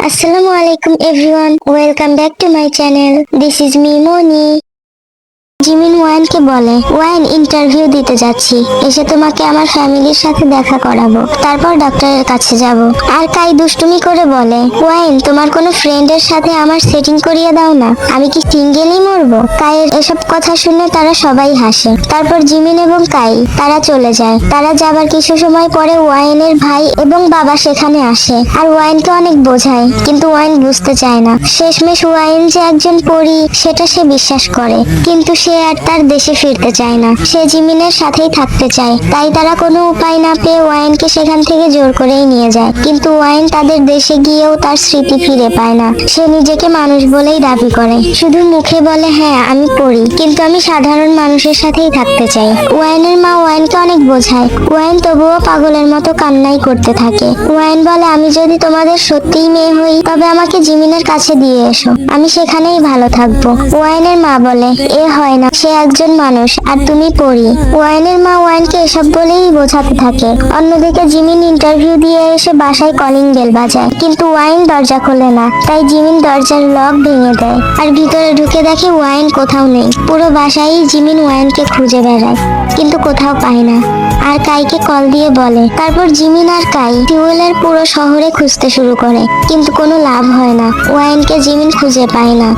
আসসালামু আলাইকুম everyone welcome back to my channel this is me Moni Jimin ওয়াইনকে বলে, wine interview দিতে যাচ্ছি। এসে তোমাকে আমার ফ্যামিলির সাথে দেখা করাবো। তারপর ডক্টরের কাছে যাব। আর কাই দুষ্টুমি করে বলে, ওয়াইন, তোমার কোনো ফ্রেন্ডের সাথে আমার সেটিং করিয়ে দাও না। আমি কি সিঙ্গেলই মরবো? কাইয়ের এসব কথা শুনে তারা সবাই হাসে। তারপর জিমিন এবং কাই, তারা চলে যায়। তারা যাবার কিছু সময় পরে ওয়াইনের ভাই এবং বাবা সেখানে আসে। আর ওয়াইনকে অনেক বোঝায়, কিন্তু ওয়াইন বুঝতে চায় না। শেষমেশ ওয়াইন যে একজন পরী, সেটা সে বিশ্বাস করে। কিন্তু সে আর তার দেশে ফিরতে চায় না। সে জিমিনের সাথেই থাকতে চায়। তাই তারা কোনো উপায় না পেয়ে ওয়াইনকে সেখান থেকে জোর করেই নিয়ে যায়। কিন্তু ওয়াইন তাদের দেশে গিয়েও তার স্মৃতি ফিরে পায় না। সে নিজেকে মানুষ বলেই দাবি করে। শুধু মুখে বলে হ্যাঁ আমি পড়ি। কিন্তু আমি সাধারণ মানুষের সাথেই থাকতে চাই। ওয়াইনের মা ওয়াইনকে অনেক বোঝায়। ওয়াইন তবুও পাগলের মতো কান্নাই করতে থাকে। ওয়াইন বলে, আমি যদি তোমাদের সত্যিই মেয়ে হই, তবে আমাকে জিমিনের কাছে দিয়ে এসো। আমি সেখানেই ভালো থাকব। ওয়াইনের মা বলে, এ হয় না। সে একজন মানুষ, আর তুমি পড়ি ওয়াইনের মা ওয়াইনকে এসব বলেই বোঝাতে থাকে। অন্যদিকে জিমিন ইন্টারভিউ দিয়ে এসে বাসায় কলিং বেল বাজায়। কিন্তু ওয়াইন দরজা খোলে না। তাই জিমিন দরজার লক ভেঙে দেয়। আর ভিতরে ঢুকে দেখে ওয়াইন কোথাও নেই। পুরো বাসায় জিমিন ওয়াইনকে খুঁজে বেড়ায়। কিন্তু কোথাও পায় না। আর কাইকে কল দিয়ে বলে। তারপর জিমিন আর কাই টিউবওয়েলের পুরো শহরে খুঁজতে শুরু করে। কিন্তু কোনো লাভ হয় না। ওয়াইনকে জিমিন খুঁজে পায় না।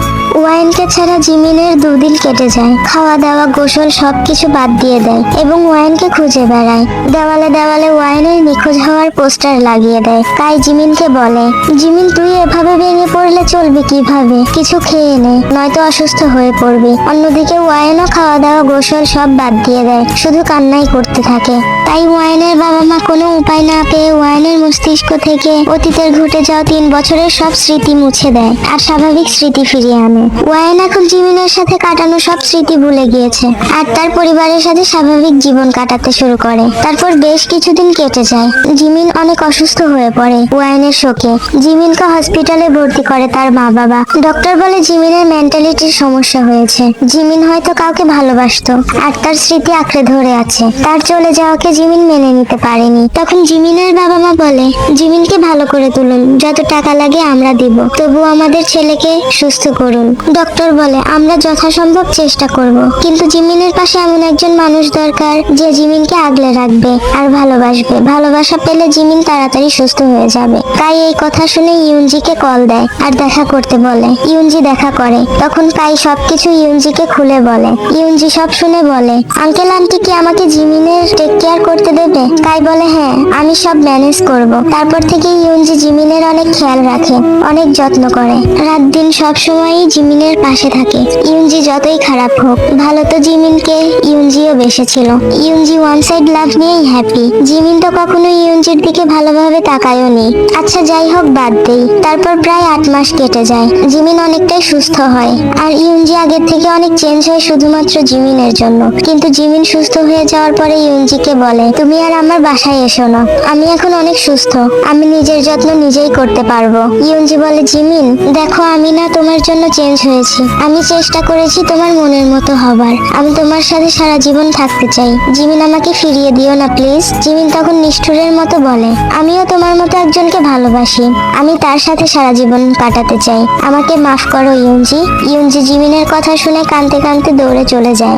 ওয়াইনকে ছাড়া জিমিনের দুদিন কেটে যায়। খাওয়া দাওয়া গোসল, সবকিছু বাদ দিয়ে দেয় এবং ওয়াইনকে খুঁজে বেড়ায়। দেওয়ালে দেওয়ালে ওয়াইনের নিখোঁজ হওয়ার পোস্টার লাগিয়ে দেয়। কাই জিমিনকে বলে, জিমিন, তুই এভাবে ভেঙে পড়লে চলবে কীভাবে? কিছু খেয়ে নে, নয়তো অসুস্থ হয়ে পড়বি। অন্যদিকে ওয়াইনও খাওয়া দাওয়া গোসল সব বাদ দিয়ে দেয়, শুধু কান্নাই করতে থাকে। তাই ওয়াইনের বাবা মা কোনো উপায় না পেয়ে ওয়াইনের মস্তিষ্ক থেকে অতীতের ঘটে যাওয়া তিন বছরের সব স্মৃতি মুছে দেয় আর স্বাভাবিক স্মৃতি ফিরিয়ে আনে। ওয়াইন এখন জিমিনের সাথে কাটানো সব স্মৃতি ভুলে গিয়েছে। আর তার পরিবারের সাথে স্বাভাবিক জীবন কাটাতে শুরু করে। তারপর বেশ কিছুদিন কেটে যায়। জিমিন অনেক অসুস্থ হয়ে পড়ে ওয়াইনের শোকে। জিমিনকে হসপিটালে ভর্তি করে তার মা বাবা। ডক্টর বলে জিমিনের মেন্টালিটির সমস্যা হয়েছে। জিমিন হয়তো কাউকে ভালোবাসতো। আর তার স্মৃতি আঁকড়ে ধরে আছে। তার চলে যাওয়াকে জিমিন মেনে নিতে পারেনি। তখন জিমিনের বাবা মা বলে, জিমিনকে ভালো করে তুলুন। যত টাকা লাগে আমরা দিব। তবু আমাদের ছেলেকে সুস্থ করুন। ডক্টর বলে, আমরা যথাসম্ভব চেষ্টা করব। কিন্তু জিমিনের পাশে এমন একজন মানুষ দরকার, যে জিমিনকে আগলে রাখবে আর ভালোবাসবে। ভালোবাসা পেলে জিমিন তাড়াতাড়ি সুস্থ হয়ে যাবে। তাই এই কথা শুনে ইউনজিকে কল দেয় আর দেখা করতে বলে। ইউনজি দেখা করে। তখন কাই সবকিছু ইউনজিকে খুলে বলে। ইউনজি সব শুনে বলে, আঙ্কেল, আন্টি কি আমাকে জিমিনের টেক কেয়ার করতে দেবে? কাই বলে হ্যাঁ আমি সব ম্যানেজ করব। তারপর থেকে ইউনজি জিমিনের অনেক খেয়াল রাখে, অনেক যত্ন করে। রাত দিন সব সময়ই জিমিনের পাশে থাকে। ইউনজি যতই খারাপ হোক, ভালো তো জিমিনকে ইউনজিও বেসেছিল। ইউনজি ওয়ান সাইড লাভ নিয়েই হ্যাপি জিমিন তো কখনো ইউনজির দিকে ভালোভাবে তাকায়ও নি। আচ্ছা যাই হোক, বাদ দেই। তারপর প্রায় আট মাস কেটে যায়। জিমিন অনেকটাই সুস্থ হয়। আর ইউনজি আগের থেকে অনেক চেঞ্জ হয় শুধুমাত্র জিমিনের জন্য। কিন্তু জিমিন সুস্থ হয়ে যাওয়ার পরে ইউনজিকে বলে, তুমি আর আমার বাসায় এসো না। আমি এখন অনেক সুস্থ। আমি নিজের যত্ন নিজেই করতে পারব। ইউনজি বলে, জিমিন, দেখো, আমি না তোমার জন্য চেঞ্জ হয়েছি। আমি চেষ্টা করেছি তোমার মনের মতো হবার। আমি তোমার সাথে সারা জীবন থাকতে চাই। জিমিন, আমাকে ফিরিয়ে দিও না প্লিজ জিমিন তখন নিষ্ঠুরের মতো বলে, আমিও তোমার মতো একজনকে ভালোবাসি। আমি তার সাথে সারা জীবন কাটাতে চাই। আমাকে মাফ করো ইউনজি ইউনজি জিমিনের কথা শুনে কানতে কানতে দৌড়ে চলে যায়।